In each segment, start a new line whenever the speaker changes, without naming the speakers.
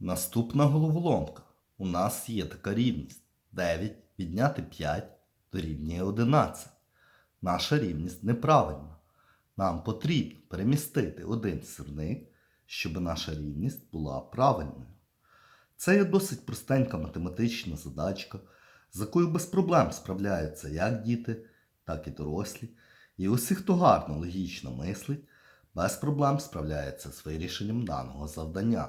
Наступна головоломка. У нас є така рівність. 9 відняти 5 дорівнює 11. Наша рівність неправильна. Нам потрібно перемістити один сірник, щоб наша рівність була правильною. Це є досить простенька математична задачка, з якою без проблем справляються як діти, так і дорослі. І усі, хто гарно логічно мислить, без проблем справляється з вирішенням даного завдання.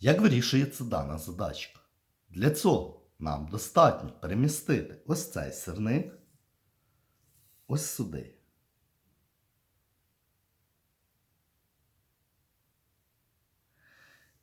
Як вирішується дана задачка? Для цього нам достатньо перемістити ось цей сирник ось сюди.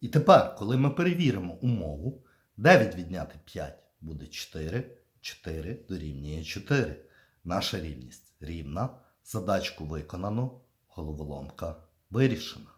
І тепер, коли ми перевіримо умову, 9 відняти 5 буде 4, 4 дорівнює 4. Наша рівність рівна. Задачку виконано, головоломка вирішена.